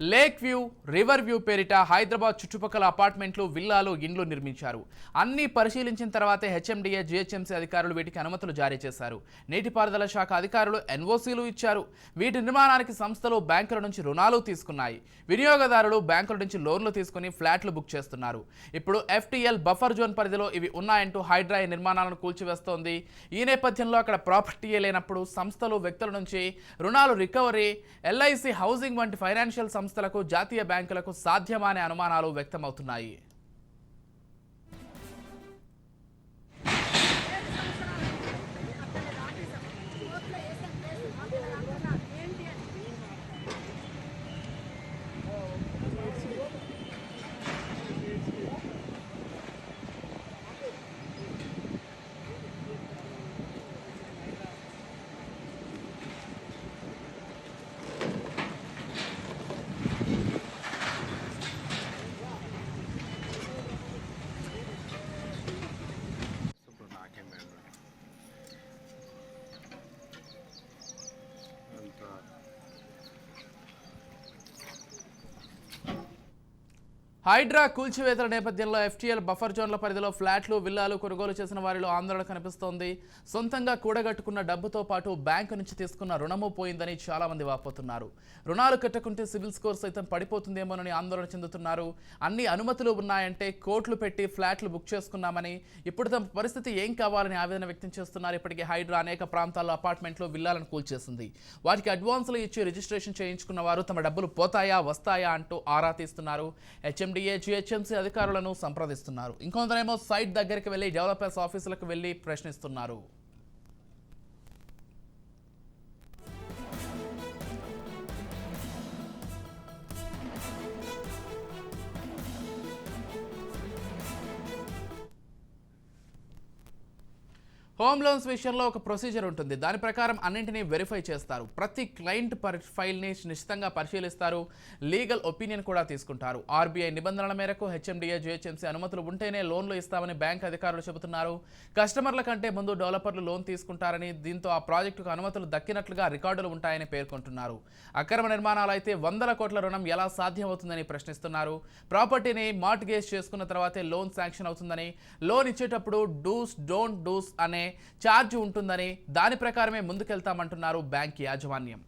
Lake view river view పేరిట హైదరాబాద్ చుట్టుపక్కల అపార్ట్మెంట్లు విల్లాలు ఇండ్లు నిర్మించారు. అన్ని పరిశీలించిన తర్వాతే హెచ్ఎండిఏ జిహెచ్ఎంసీ అధికారులు వీటికి అనుమతులు జారీ చేశారు. నీటిపారుదల శాఖ అధికారులు ఎన్ఓసీలు ఇచ్చారు. వీటి నిర్మాణానికి సంస్థలు బ్యాంకుల నుంచి రుణాలు తీసుకున్నాయి. వినియోగదారులు బ్యాంకుల నుంచి లోన్లు తీసుకుని ఫ్లాట్లు బుక్ చేస్తున్నారు. ఇప్పుడు ఎఫ్టీఎల్ బఫర్ జోన్ పరిధిలో ఇవి ఉన్నాయంటూ హైడ్రా ఈ నిర్మాణాలను కూల్చివేస్తోంది. ఈ నేపథ్యంలో అక్కడ ప్రాపర్టీయే లేనప్పుడు సంస్థలు వ్యక్తుల నుంచి రుణాలు రికవరీ ఎల్ఐసి హౌసింగ్ వంటి ఫైనాన్షియల్ సంస్థలకు జాతీయ బ్యాంకులకు సాధ్యమా అనే అనుమానాలు వ్యక్తమవుతున్నాయి. హైడ్రా కూల్చివేతల నేపథ్యంలో ఎఫ్టీఎల్ బఫర్ జోన్ల పరిధిలో ఫ్లాట్లు విల్లాలు కొనుగోలు చేసిన వారిలో ఆందోళన కనిపిస్తోంది. సొంతంగా కూడగట్టుకున్న డబ్బుతో పాటు బ్యాంకు నుంచి తీసుకున్న రుణము పోయిందని చాలామంది వాపోతున్నారు. రుణాలు కట్టకుంటే సివిల్ స్కోర్ సైతం పడిపోతుందేమోనని ఆందోళన చెందుతున్నారు. అన్ని అనుమతులు ఉన్నాయంటే కోట్లు పెట్టి ఫ్లాట్లు బుక్ చేసుకున్నామని ఇప్పుడు తమ పరిస్థితి ఏం కావాలని ఆవేదన వ్యక్తం చేస్తున్నారు. ఇప్పటికే హైడ్రా అనేక ప్రాంతాల్లో అపార్ట్మెంట్లు విల్లాలను కూల్చేసింది. వాటికి అడ్వాన్సులు ఇచ్చి రిజిస్ట్రేషన్ చేయించుకున్న వారు తమ డబ్బులు పోతాయా వస్తాయా అంటూ ఆరా తీస్తున్నారు. ఎండిఏ జిహెచ్ఎంసీ అధికారులను సంప్రదిస్తున్నారు. ఇంకొందరేమో సైట్ దగ్గరికి వెళ్ళి డెవలపర్స్ ఆఫీసులకు వెళ్ళి ప్రశ్నిస్తున్నారు. హోమ్ లోన్స్ విషయంలో ఒక ప్రొసీజర్ ఉంటుంది. దాని ప్రకారం అన్నింటినీ వెరిఫై చేస్తారు. ప్రతి క్లయింట్ పరి ఫైల్ని నిశ్చితంగా పరిశీలిస్తారు. లీగల్ ఒపీనియన్ కూడా తీసుకుంటారు. ఆర్బీఐ నిబంధనల మేరకు హెచ్ఎండిఏ జిహెచ్ఎంసీ అనుమతులు ఉంటేనే లోన్లు ఇస్తామని బ్యాంక్ అధికారులు చెబుతున్నారు. కస్టమర్ల కంటే ముందు డెవలపర్లు లోన్ తీసుకుంటారని దీంతో ఆ ప్రాజెక్టుకు అనుమతులు దక్కినట్లుగా రికార్డులు ఉంటాయని పేర్కొంటున్నారు. అక్రమ నిర్మాణాలు అయితే వందల కోట్ల రుణం ఎలా సాధ్యమవుతుందని ప్రశ్నిస్తున్నారు. ప్రాపర్టీని మార్ట్గేజ్ చేసుకున్న తర్వాతే లోన్ శాంక్షన్ అవుతుందని లోన్ ఇచ్చేటప్పుడు డూస్ డోంట్ డూస్ అనే ఛార్జ్ ఉంటుందని దాని ప్రకారమే ముందుకెళ్తామంటున్నారు బ్యాంక్ యాజమాన్యం.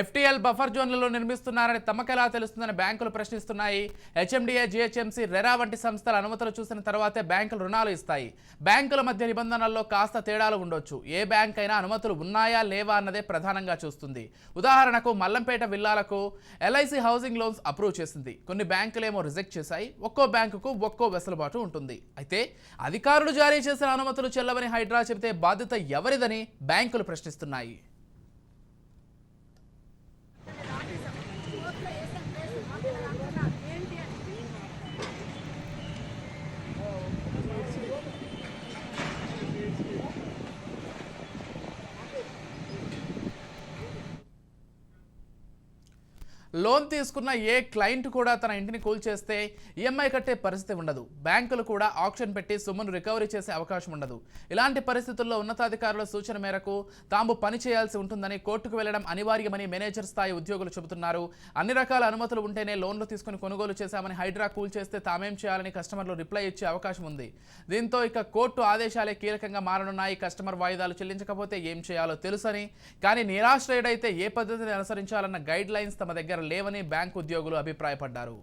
ఎఫ్టీఎల్ బఫర్ జోన్లలో నిర్మిస్తున్నారని తమకెలా తెలుస్తుందని బ్యాంకులు ప్రశ్నిస్తున్నాయి. హెచ్ఎండిఏ జిహెచ్ఎంసీ రెరా వంటి సంస్థల అనుమతులు చూసిన తర్వాతే బ్యాంకులు రుణాలు ఇస్తాయి. బ్యాంకుల మధ్య నిబంధనల్లో కాస్త తేడాలు ఉండొచ్చు. ఏ బ్యాంక్ అయినా అనుమతులు ఉన్నాయా లేవా అన్నదే ప్రధానంగా చూస్తుంది. ఉదాహరణకు మల్లంపేట విల్లాలకు ఎల్ఐసి హౌసింగ్ లోన్స్ అప్రూవ్ చేసింది. కొన్ని బ్యాంకులేమో రిజెక్ట్ చేశాయి. ఒక్కో బ్యాంకుకు ఒక్కో వెసులుబాటు ఉంటుంది. అయితే అధికారులు జారీ చేసిన అనుమతులు చెల్లవని హైడ్రా చెబితే బాధ్యత ఎవరిదని బ్యాంకులు ప్రశ్నిస్తున్నాయి. లోన్ తీసుకున్న ఏ క్లయింట్ కూడా తన ఇంటిని కూల్చేస్తే ఈఎంఐ కట్టే పరిస్థితి ఉండదు. బ్యాంకులు కూడా ఆప్షన్ పెట్టి సొమ్మును రికవరీ చేసే అవకాశం ఉండదు. ఇలాంటి పరిస్థితుల్లో ఉన్నతాధికారుల సూచన మేరకు తాము పని చేయాల్సి ఉంటుందని కోర్టుకు వెళ్ళడం అనివార్యమని మేనేజర్ స్థాయి ఉద్యోగులు చెబుతున్నారు. అన్ని రకాల అనుమతులు ఉంటేనే లోన్లు తీసుకుని కొనుగోలు చేశామని హైడ్రా కూల్ చేస్తే తామేం చేయాలని కస్టమర్లు రిప్లై ఇచ్చే అవకాశం ఉంది. దీంతో ఇక కోర్టు ఆదేశాలే కీలకంగా మారనున్నాయి. కస్టమర్ వాయిదాలు చెల్లించకపోతే ఏం చేయాలో తెలుసని కానీ నిరాశ్రయుడైతే ఏ పద్ధతిని అనుసరించాలన్న గైడ్ లైన్స్ తమ దగ్గర లేవని బ్యాంకు ఉద్యోగులు అభిప్రాయపడ్డారు.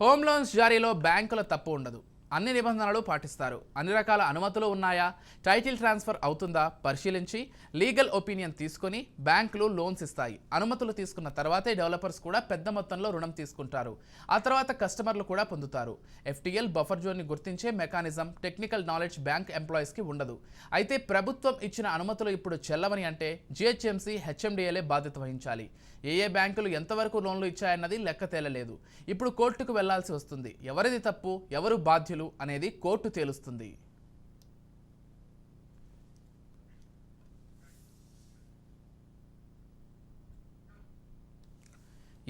హోమ్ లోన్స్ జారీలో బ్యాంకుల తప్పు ఉండదు. అన్ని నిబంధనలు పాటిస్తారు. అన్ని రకాల అనుమతులు ఉన్నాయా? టైటిల్ ట్రాన్స్ఫర్ అవుతుందా? పరిశీలించి లీగల్ ఒపీనియన్ తీసుకొని బ్యాంకులు లోన్స్ ఇస్తాయి. అనుమతులు తీసుకున్న తర్వాతే డెవలపర్స్ కూడా పెద్ద మొత్తంలో రుణం తీసుకుంటారు. ఆ తర్వాత కస్టమర్లు కూడా పొందుతారు. ఎఫ్టీఎల్ బఫర్ జోన్ని గుర్తించే మెకానిజం టెక్నికల్ నాలెడ్జ్ బ్యాంక్ ఎంప్లాయీస్కి ఉండదు. అయితే ప్రభుత్వం ఇచ్చిన అనుమతులు ఇప్పుడు చెల్లవని అంటే జిహెచ్ఎంసీ హెచ్ఎండిఏలే బాధ్యత వహించాలి. ఏ ఏ బ్యాంకులు ఎంతవరకు లోన్లు ఇచ్చాయన్నది లెక్క తేలలేదు. ఇప్పుడు కోర్టుకు వెళ్ళాల్సి వస్తుంది. ఎవరిది తప్పు? ఎవరు బాధ్యులు? అనేది కోర్టు తేలుస్తుంది.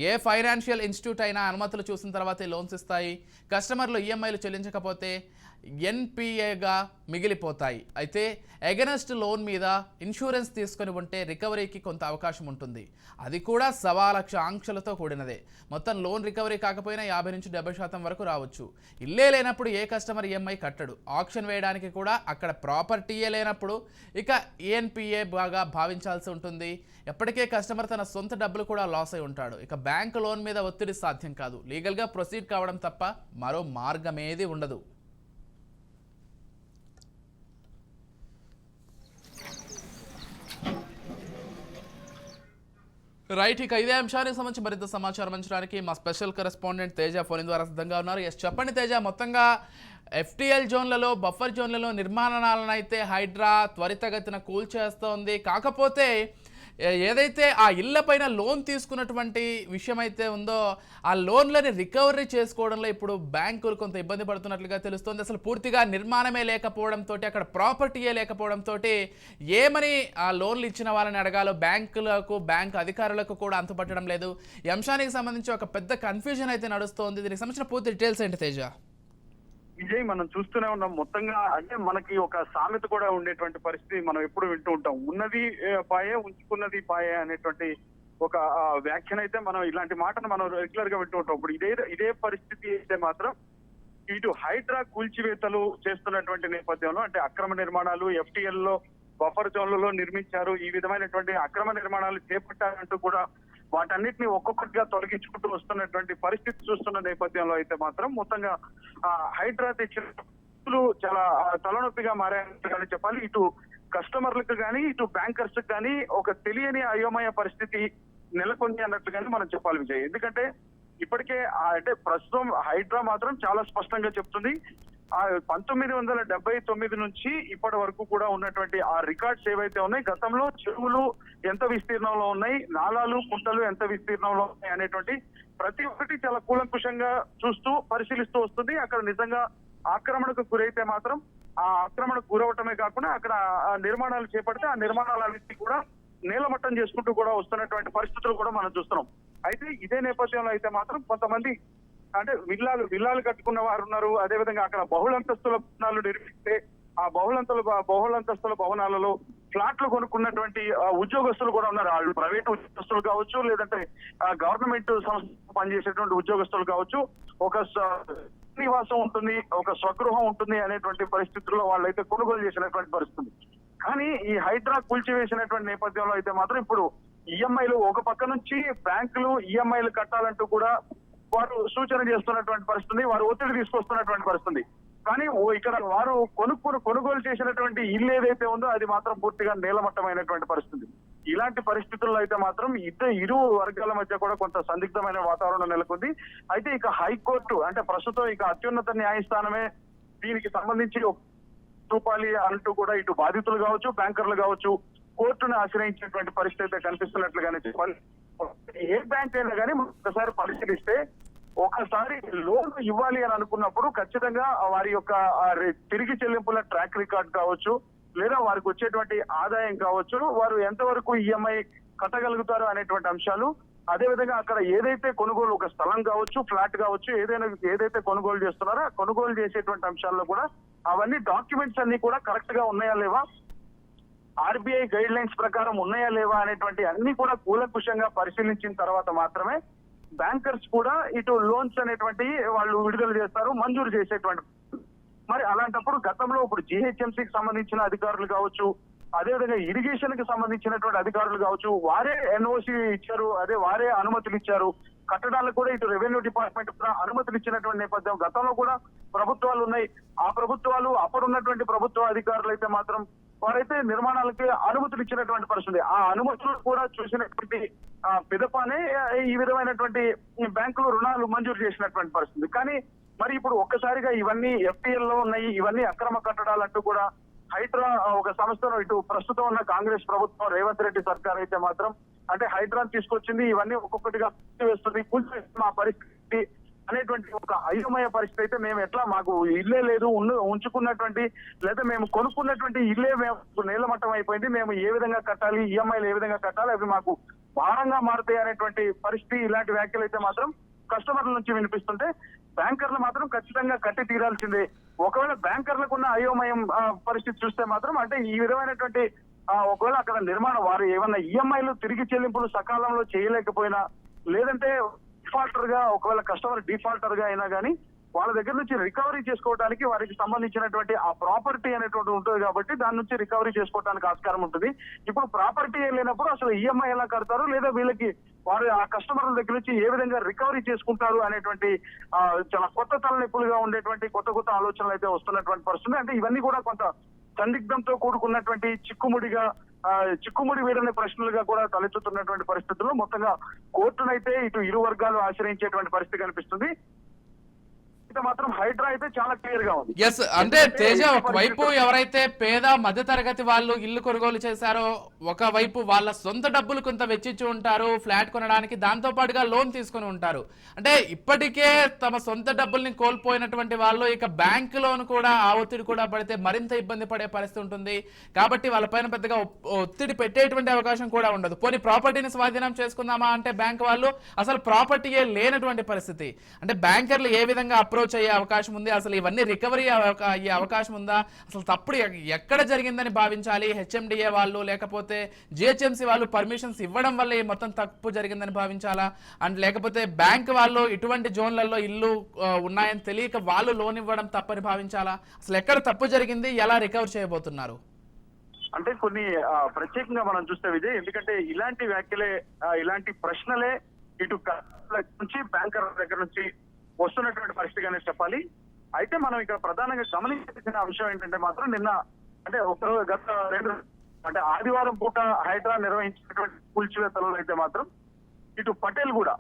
ఏ ఫైనాన్షియల్ ఇన్స్టిట్యూట్ అయినా అనుమతులు చూసిన తర్వాతే లోన్స్ ఇస్తాయి. కస్టమర్లు ఈఎంఐలు చెల్లించకపోతే ఎన్పిఏగా మిగిలిపోతాయి. అయితే ఎగనెస్ట్ లోన్ మీద ఇన్సూరెన్స్ తీసుకొని ఉంటే రికవరీకి కొంత అవకాశం ఉంటుంది. అది కూడా సవా లక్ష ఆంక్షలతో కూడినదే. మొత్తం లోన్ రికవరీ కాకపోయినా యాభై నుంచి డెబ్బై శాతం వరకు రావచ్చు. ఇల్లే లేనప్పుడు ఏ కస్టమర్ ఈఎంఐ కట్టడు. ఆప్షన్ వేయడానికి కూడా అక్కడ ప్రాపర్టీయే లేనప్పుడు ఇక ఏఎన్పిఏ బాగా భావించాల్సి ఉంటుంది. ఎప్పటికే కస్టమర్ తన సొంత డబ్బులు కూడా లాస్ అయి ఉంటాడు. ఇక బ్యాంక్ లోన్ మీద ఒత్తిడి సాధ్యం కాదు. లీగల్గా ప్రొసీడ్ కావడం తప్ప మరో మార్గమేది ఉండదు. రైట్ ఇక ఇదే అంశానికి సంబంధించి మరింత సమాచారం అంచడానికి మా స్పెషల్ కరెస్పాండెంట్ తేజ ఫోన్ ద్వారా సిద్ధంగా ఉన్నారు. ఎస్ చెప్పండి తేజ మొత్తంగా ఎఫ్టీఎల్ జోన్లలో బఫర్ జోన్లలో నిర్మాణాలను అయితే హైడ్రా త్వరితగతిన కూల్చేస్తోంది. కాకపోతే ఏదైతే ఆ ఇళ్ళ పైన లోన్ తీసుకున్నటువంటి విషయం అయితే ఉందో ఆ లోన్లని రికవరీ చేసుకోవడంలో ఇప్పుడు బ్యాంకులు కొంత ఇబ్బంది పడుతున్నట్లుగా తెలుస్తోంది. అసలు పూర్తిగా నిర్మాణమే లేకపోవడంతో అక్కడ ప్రాపర్టీయే లేకపోవడంతో ఏమని ఆ లోన్లు ఇచ్చిన వాళ్ళని అడగాలో? బ్యాంకులకు బ్యాంక్ అధికారులకు కూడా అంతుపట్టడం లేదు. ఈ అంశానికి సంబంధించి ఒక పెద్ద కన్ఫ్యూజన్ అయితే నడుస్తోంది. దీనికి సంబంధించిన పూర్తి డీటెయిల్స్ ఏంటి తేజ? విజయ్ మనం చూస్తూనే ఉన్నాం. మొత్తంగా అంటే మనకి ఒక సామెత కూడా ఉండేటువంటి పరిస్థితి మనం ఎప్పుడు వింటూ ఉంటాం. ఉన్నది పాయే ఉంచుకున్నది పాయే అనేటువంటి ఒక వ్యాఖ్యన అయితే మనం ఇలాంటి మాటను మనం రెగ్యులర్గా వింటూ ఉంటాం. ఇప్పుడు ఇదే ఇదే పరిస్థితి అయితే మాత్రం ఇటు హైడ్రా కూల్చివేతలు చేస్తున్నటువంటి నేపథ్యంలో అంటే అక్రమ నిర్మాణాలు ఎఫ్టీఎల్లో బఫర్ జోన్లలో నిర్మించారు. ఈ విధమైనటువంటి అక్రమ నిర్మాణాలు చేపట్టారంటూ కూడా వాటన్నిటిని ఒక్కొక్కటిగా తొలగించుకుంటూ వస్తున్నటువంటి పరిస్థితి చూస్తున్న నేపథ్యంలో అయితే మాత్రం మొత్తంగా హైడ్రా తెచ్చిన చాలా తలనొప్పిగా మారాయని చెప్పాలి. ఇటు కస్టమర్లకు కానీ ఇటు బ్యాంకర్స్ కానీ ఒక తెలియని అయోమయ పరిస్థితి నెలకొంది అన్నట్లుగానే మనం చెప్పాలి విజయ్. ఎందుకంటే ఇప్పటికే అంటే ప్రస్తుతం హైడ్రా మాత్రం చాలా స్పష్టంగా చెప్తుంది. పంతొమ్మిది వందల డెబ్బై తొమ్మిది నుంచి ఇప్పటి వరకు కూడా ఉన్నటువంటి ఆ రికార్డ్స్ ఏవైతే ఉన్నాయి గతంలో చెరువులు ఎంత విస్తీర్ణంలో ఉన్నాయి నాలాలు కుంటలు ఎంత విస్తీర్ణంలో ఉన్నాయి అనేటువంటి ప్రతి ఒక్కటి చాలా కూలంకుషంగా చూస్తూ పరిశీలిస్తూ వస్తుంది. అక్కడ నిజంగా ఆక్రమణకు గురైతే మాత్రం ఆ ఆక్రమణకు గురవటమే కాకుండా అక్కడ నిర్మాణాలు చేపడితే ఆ నిర్మాణాలన్నింటినీ కూడా నేలమట్టం చేసుకుంటూ కూడా వస్తున్నటువంటి పరిస్థితులు కూడా మనం చూస్తున్నాం. అయితే ఇదే నేపథ్యంలో అయితే మాత్రం కొంతమంది అంటే విల్లాలు విల్లాలు కట్టుకున్న వారు ఉన్నారు అదే విధంగా అక్కడ బహుళంతస్తుల భవనాలు నిర్మిస్తే ఆ బహుళంతుల బహుళంతస్తుల భవనాలలో ఫ్లాట్లు కొనుక్కున్నటువంటి ఉద్యోగస్తులు కూడా ఉన్నారు. వాళ్ళు ప్రైవేట్ ఉద్యోగస్తులు కావచ్చు లేదంటే గవర్నమెంట్ సంస్థ పనిచేసేటువంటి ఉద్యోగస్తులు కావచ్చు. ఒక నివాసం ఉంటుంది ఒక స్వగృహం ఉంటుంది అనేటువంటి పరిస్థితుల్లో వాళ్ళైతే కొనుగోలు చేసినటువంటి పరిస్థితి. కానీ ఈ హైడ్రా కూల్చివేసినటువంటి నేపథ్యంలో అయితే మాత్రం ఇప్పుడు ఈఎంఐలు ఒక పక్క నుంచి బ్యాంకులు ఈఎంఐలు కట్టాలంటూ కూడా వారు సూచన చేస్తున్నటువంటి పరిస్థితి వారు ఒత్తిడి తీసుకొస్తున్నటువంటి పరిస్థితి కానీ ఇక్కడ వారు కొనుక్కుని కొనుగోలు చేసినటువంటి ఇల్లు ఏదైతే ఉందో అది మాత్రం పూర్తిగా నీలమట్టమైనటువంటి పరిస్థితి. ఇలాంటి పరిస్థితుల్లో అయితే మాత్రం ఇద్దరు ఇరు వర్గాల మధ్య కూడా కొంత సందిగ్ధమైన వాతావరణం నెలకొంది. అయితే ఇక హైకోర్టు అంటే ప్రస్తుతం ఇక అత్యున్నత న్యాయస్థానమే దీనికి సంబంధించి చూపాలి అంటూ కూడా ఇటు బాధితులు కావచ్చు బ్యాంకర్లు కావచ్చు కోర్టును ఆశ్రయించినటువంటి పరిస్థితి అయితే కనిపిస్తున్నట్లుగానే చెప్పాలి. ఏ బ్యాంక్ అయినా కానీ ఒకసారి పరిశీలిస్తే ఒకసారి లోన్ ఇవ్వాలి అని అనుకున్నప్పుడు ఖచ్చితంగా వారి యొక్క తిరిగి చెల్లింపుల ట్రాక్ రికార్డ్ కావచ్చు లేదా వారికి వచ్చేటువంటి ఆదాయం కావచ్చు వారు ఎంతవరకు ఈఎంఐ కట్టగలుగుతారు అనేటువంటి అంశాలు. అదే విధంగా అక్కడ ఏదైతే కొనుగోలు ఒక స్థలం కావచ్చు ఫ్లాట్ కావచ్చు ఏదైనా ఏదైతే కొనుగోలు చేస్తున్నారో కొనుగోలు చేసేటువంటి అంశాల్లో కూడా అవన్నీ డాక్యుమెంట్స్ అన్ని కూడా కరెక్ట్గా ఉన్నాయా లేవా? ఆర్బీఐ గైడ్ లైన్స్ ప్రకారం ఉన్నాయా లేవా అనేటువంటి అన్ని కూడా కూలంకుషంగా పరిశీలించిన తర్వాత మాత్రమే బ్యాంకర్స్ కూడా ఇటు లోన్స్ అనేటువంటి వాళ్ళు విడుదల చేస్తారు మంజూరు చేసేటువంటి. మరి అలాంటప్పుడు గతంలో ఇప్పుడు జిహెచ్ఎంసీకి సంబంధించిన అధికారులు కావచ్చు అదేవిధంగా ఇరిగేషన్కి సంబంధించినటువంటి అధికారులు కావచ్చు వారే ఎన్ఓసి ఇచ్చారు అదే వారే అనుమతులు ఇచ్చారు. కట్టడాలకు కూడా ఇటు రెవెన్యూ డిపార్ట్మెంట్ కూడా అనుమతులు ఇచ్చినటువంటి నేపథ్యం గతంలో కూడా ప్రభుత్వాలు ఉన్నాయి. ఆ ప్రభుత్వాలు అప్పుడున్నటువంటి ప్రభుత్వ అధికారులు అయితే మాత్రం వారైతే నిర్మాణాలకి అనుమతులు ఇచ్చినటువంటి పరిస్థితి. ఆ అనుమతులు కూడా చూసినటువంటి పిదపానే ఈ విధమైనటువంటి బ్యాంకులు రుణాలు మంజూరు చేసినటువంటి పరిస్థితి. కానీ మరి ఇప్పుడు ఒక్కసారిగా ఇవన్నీ ఎఫ్టీఎల్లో ఉన్నాయి ఇవన్నీ అక్రమ కట్టడాలు అంటూ కూడా హైడ్రా ఒక సంస్థను ఇటు ప్రస్తుతం ఉన్న కాంగ్రెస్ ప్రభుత్వం రేవంత్ రెడ్డి సర్కార్ అయితే మాత్రం అంటే హైడ్రాన్ తీసుకొచ్చింది ఇవన్నీ ఒక్కొక్కటిగా వేస్తుంది కూల్చివేస్తుంది మా పరిస్థితి. అనేటువంటి ఒక అయోమయ పరిస్థితి అయితే మేము ఎట్లా మాకు ఇల్లే లేదు ఉంచుకున్నటువంటి లేదా మేము కొనుక్కున్నటువంటి ఇల్లే మేము నేలమట్టం అయిపోయింది మేము ఏ విధంగా కట్టాలి ఈఎంఐలు ఏ విధంగా కట్టాలి అవి మాకు భారంగా మారుతాయి అనేటువంటి పరిస్థితి ఇలాంటి వ్యాఖ్యలు అయితే మాత్రం కస్టమర్ల నుంచి వినిపిస్తుంటే బ్యాంకర్లు మాత్రం ఖచ్చితంగా కట్టి తీరాల్సిందే. ఒకవేళ బ్యాంకర్లకు ఉన్న అయోమయం పరిస్థితి చూస్తే మాత్రం అంటే ఈ విధమైనటువంటి ఒకవేళ అక్కడ నిర్మాణం వారు ఏమన్నా ఈఎంఐలు తిరిగి చెల్లింపులు సకాలంలో చేయలేకపోయినా లేదంటే డిఫాల్టర్గా ఒకవేళ కస్టమర్ డిఫాల్టర్గా అయినా కానీ వాళ్ళ దగ్గర నుంచి రికవరీ చేసుకోవడానికి వారికి సంబంధించినటువంటి ఆ ప్రాపర్టీ అనేటువంటి ఉంటుంది కాబట్టి దాని నుంచి రికవరీ చేసుకోవడానికి ఆస్కారం ఉంటుంది. ఇప్పుడు ప్రాపర్టీ లేనప్పుడు అసలు ఈఎంఐ ఎలా కడతారు? లేదా వీళ్ళకి వారు ఆ కస్టమర్ల దగ్గర నుంచి ఏ విధంగా రికవరీ చేసుకుంటారు అనేటువంటి చాలా కొత్త తలనొప్పులుగా ఉండేటువంటి కొత్త కొత్త ఆలోచనలు అయితే వస్తున్నటువంటి పరిస్థితి అంటే ఇవన్నీ కూడా కొంత సందిగ్ధంతో కూడుకున్నటువంటి చిక్కుముడిగా చిక్కుముడి వీడని ప్రశ్నలుగా కూడా తలెత్తుతున్నటువంటి పరిస్థితుల్లో మొత్తంగా కోర్టునైతే ఇటు ఇరు వర్గాలు ఆశ్రయించేటువంటి పరిస్థితి కనిపిస్తుంది. అయితే మాత్రం హైడ్రా అయితే చాలా క్లియర్గా ఉంది. ఎస్ అంటే తేజ ఒకవైపు ఎవరైతే పేద మధ్యతరగతి వాళ్ళు ఇల్లు కొనుగోలు చేశారో ఒకవైపు వాళ్ళ సొంత డబ్బులు కొంత వెచ్చించి ఉంటారు ఫ్లాట్ కొనడానికి దాంతో పాటుగా లోన్ తీసుకొని ఉంటారు. అంటే ఇప్పటికే తమ సొంత డబ్బుల్ని కోల్పోయినటువంటి వాళ్ళు ఇక బ్యాంక్ లోన్ కూడా ఆ ఒత్తిడి కూడా పడితే మరింత ఇబ్బంది పడే పరిస్థితి ఉంటుంది. కాబట్టి వాళ్ళపైన పెద్దగా ఒత్తిడి పెట్టేటువంటి అవకాశం కూడా ఉండదు. పోనీ ప్రాపర్టీని స్వాధీనం చేసుకుందామా అంటే బ్యాంక్ వాళ్ళు? అసలు ప్రాపర్టీయే లేనటువంటి పరిస్థితి. అంటే బ్యాంకర్లు ఏ విధంగా అప్రోచ్ అయ్యే అవకాశం ఉంది. అసలు ఇవన్నీ రికవరీ అయ్యే అవకాశం ఉందా? అసలు తప్పుడు ఎక్కడ జరిగిందని భావించాలి? హెచ్ఎండిఏ వాళ్ళు లేకపోతే జిహెచ్ఎంసీ వాళ్ళు పర్మిషన్స్ ఇవ్వడం వల్ల ఈ మొత్తం తప్పు జరిగిందని భావించాలా? అండ్ లేకపోతే బ్యాంక్ వాళ్ళు ఇటువంటి జోన్లలో ఇల్లు ఉన్నాయని తెలియక వాళ్ళు లోన్ ఇవ్వడం తప్పని భావించాలా? అసలు ఎక్కడ తప్పు జరిగింది? ఎలా రికవర్ చేయబోతున్నారు? అంటే కొన్ని ప్రత్యేకంగా మనం చూస్తే విజయ్ ఎందుకంటే ఇలాంటి వ్యాఖ్యలే ఇలాంటి ప్రశ్నలే ఇటు నుంచి బ్యాంకర్ దగ్గర నుంచి వస్తున్నటువంటి పరిస్థితిగానే చెప్పాలి. అయితే మనం ఇక్కడ ప్రధానంగా గమనించాల్సిన అంశం ఏంటంటే మాత్రం నిన్న అంటే ఒక రోజు గత రెండు అంటే ఆదివారం పూట హైడ్రా నిర్వహించినటువంటి కూల్చివేతలలో అయితే మాత్రం ఇటు పటేల్ కూడా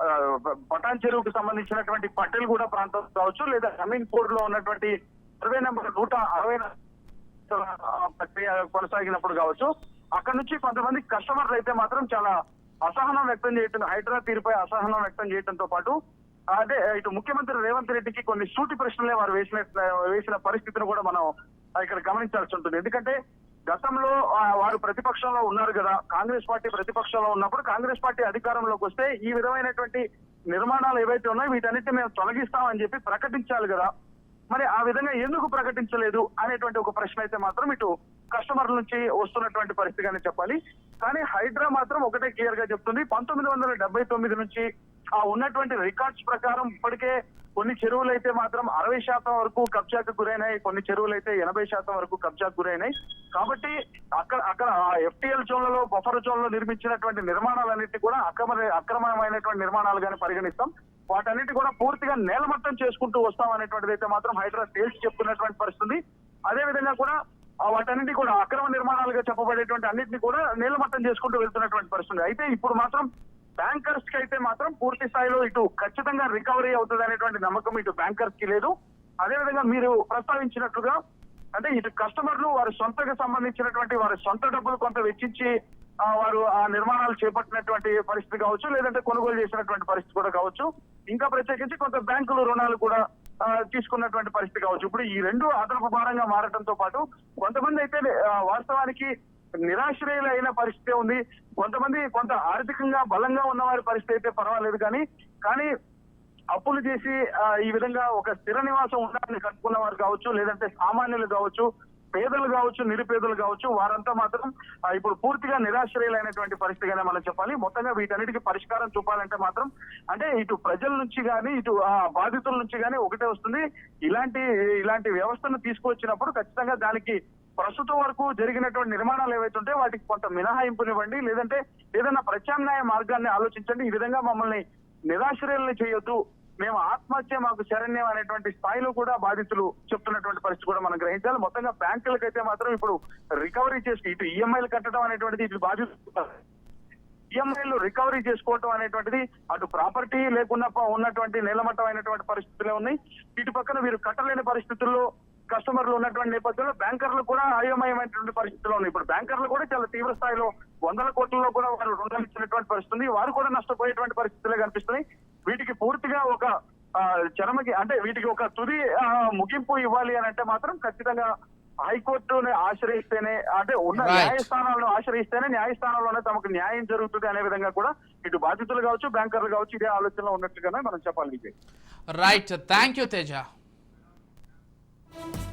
పటాన్ చెరువుకు సంబంధించినటువంటి పటేల్ కూడా ప్రాంతం కావచ్చు లేదా అమీన్ పూర్లో ఉన్నటువంటి సర్వే నెంబర్ నూట అరవై ప్రక్రియ కొనసాగినప్పుడు కావచ్చు అక్కడ నుంచి కొంతమంది కస్టమర్లు అయితే మాత్రం చాలా అసహనం వ్యక్తం చేయటం హైడ్రా తీరుపై అసహనం వ్యక్తం చేయడంతో పాటు అదే ఇటు ముఖ్యమంత్రి రేవంత్ రెడ్డికి కొన్ని సూటి ప్రశ్నలే వారు వేసిన వేసిన పరిస్థితిని కూడా మనం ఇక్కడ గమనించాల్సి ఉంటుంది. ఎందుకంటే గతంలో వారు ప్రతిపక్షంలో ఉన్నారు కదా కాంగ్రెస్ పార్టీ ప్రతిపక్షంలో ఉన్నప్పుడు కాంగ్రెస్ పార్టీ అధికారంలోకి వస్తే ఈ విధమైనటువంటి నిర్మాణాలు ఏవైతే ఉన్నాయో వీటన్నిటిని మేము తొలగిస్తామని చెప్పి ప్రకటించాలి కదా. మరి ఆ విధంగా ఎందుకు ప్రకటించలేదు అనేటువంటి ఒక ప్రశ్న అయితే మాత్రం ఇటు కస్టమర్ల నుంచి వస్తున్నటువంటి పరిస్థితి అని చెప్పాలి. కానీ హైడ్రా మాత్రం ఒకటే క్లియర్గా చెప్తుంది. పంతొమ్మిది వందల డెబ్బై తొమ్మిది నుంచి ఆ ఉన్నటువంటి రికార్డ్స్ ప్రకారం ఇప్పటికే కొన్ని చెరువులు అయితే మాత్రం అరవై శాతం వరకు కబ్జాకు గురైనాయి కొన్ని చెరువులు అయితే ఎనభై శాతం వరకు కబ్జాకు గురైనాయి. కాబట్టి అక్కడ అక్కడ ఎఫ్టీఎల్ జోన్లలో బఫర్ జోన్లో నిర్మించినటువంటి నిర్మాణాలన్నింటి కూడా అక్రమ అక్రమమైనటువంటి నిర్మాణాలుగానే పరిగణిస్తాం. వాటన్నిటి కూడా పూర్తిగా నేలమట్టం చేసుకుంటూ వస్తాం అనేటువంటిది అయితే మాత్రం హైదరాబాద్ తేల్చి చెప్తున్నటువంటి పరిస్థితి. అదే విధంగా కూడా వాటన్నిటి కూడా అక్రమ నిర్మాణాలుగా చెప్పబడేటువంటి అన్నింటినీ కూడా నేలమట్టం చేసుకుంటూ వెళ్తున్నటువంటి పరిస్థితి. అయితే ఇప్పుడు మాత్రం బ్యాంకర్స్కి అయితే మాత్రం పూర్తి స్థాయిలో ఇటు ఖచ్చితంగా రికవరీ అవుతుంది అనేటువంటి నమ్మకం ఇటు బ్యాంకర్స్కి లేదు. అదే విధంగా మీరు ప్రస్తావించినట్లుగా అంటే ఇటు కస్టమర్లు వారి సొంతకు సంబంధించినటువంటి వారి సొంత డబ్బులు కొంత వెచ్చించి వారు ఆ నిర్మాణాలు చేపట్టినటువంటి పరిస్థితి కావచ్చు లేదంటే కొనుగోలు చేసినటువంటి పరిస్థితి కూడా కావచ్చు. ఇంకా ప్రత్యేకించి కొంత బ్యాంకులు రుణాలు కూడా తీసుకున్నటువంటి పరిస్థితి కావచ్చు. ఇప్పుడు ఈ రెండు అదనపు భారంగా మారడంతో పాటు కొంతమంది అయితే వాస్తవానికి నిరాశ్రయులు అయిన పరిస్థితి ఉంది. కొంతమంది కొంత ఆర్థికంగా బలంగా ఉన్న వారి పరిస్థితి అయితే పర్వాలేదు కానీ కానీ అప్పులు చేసి ఈ విధంగా ఒక స్థిర నివాసం ఉండాలని కట్టుకున్న వారు కావచ్చు లేదంటే సామాన్యులు కావచ్చు పేదలు కావచ్చు నిరుపేదలు కావచ్చు వారంతా మాత్రం ఇప్పుడు పూర్తిగా నిరాశ్రయులైనటువంటి పరిస్థితిగానే మనం చెప్పాలి. మొత్తంగా వీటన్నిటికీ పరిష్కారం చూపాలంటే మాత్రం అంటే ఇటు ప్రజల నుంచి కానీ ఇటు ఆ బాధితుల నుంచి కానీ ఒకటే వస్తుంది. ఇలాంటి ఇలాంటి వ్యవస్థను తీసుకొచ్చినప్పుడు ఖచ్చితంగా దానికి ప్రస్తుతం వరకు జరిగినటువంటి నిర్మాణాలు ఏవైతే ఉంటే వాటికి కొంత మినహాయింపునివ్వండి. లేదంటే ఏదైనా ప్రత్యామ్నాయ మార్గాన్ని ఆలోచించండి. ఈ విధంగా మమ్మల్ని నిరాశ్రయాలను చేయొద్దు. మేము ఆత్మహత్య మాకు శరణ్యం అనేటువంటి స్థాయిలో కూడా బాధితులు చెప్తున్నటువంటి పరిస్థితి కూడా మనం గ్రహించాలి. మొత్తంగా బ్యాంకులకైతే మాత్రం ఇప్పుడు రికవరీ చేసి ఇటు ఈఎంఐలు కట్టడం అనేటువంటిది ఇటు బాధితులు. ఈఎంఐలు రికవరీ చేసుకోవటం అనేటువంటిది అటు ప్రాపర్టీ లేకుండా ఉన్నటువంటి ఉన్నటువంటి నిలమట్టమైనటువంటి పరిస్థితులే ఉన్నాయి. ఇటు పక్కన వీరు కట్టలేని పరిస్థితుల్లో కస్టమర్లు ఉన్నటువంటి నేపథ్యంలో బ్యాంకర్లు కూడా అయోమయమైనటువంటి పరిస్థితుల్లో ఉన్నాయి. ఇప్పుడు బ్యాంకర్లు కూడా చాలా తీవ్ర స్థాయిలో వందల కోట్లలో కూడా వారు రుణాలు ఇచ్చినటువంటి పరిస్థితి ఉంది. వారు కూడా నష్టపోయేటువంటి పరిస్థితులే కనిపిస్తున్నాయి. వీటికి పూర్తిగా ఒక చరమకి అంటే వీటికి ఒక తుది ముగింపు ఇవ్వాలి అని అంటే మాత్రం ఖచ్చితంగా హైకోర్టుని ఆశ్రయిస్తేనే అంటే ఉన్న. న్యాయస్థానాలను ఆశ్రయిస్తేనే న్యాయస్థానంలోనే తమకు న్యాయం జరుగుతుంది అనే విధంగా కూడా ఇటు బాధితులు కావచ్చు బ్యాంకర్లు కావచ్చు ఇదే ఆలోచనలో ఉన్నట్టుగానే మనం చెప్పాలి Vijay. Right thank you Teja you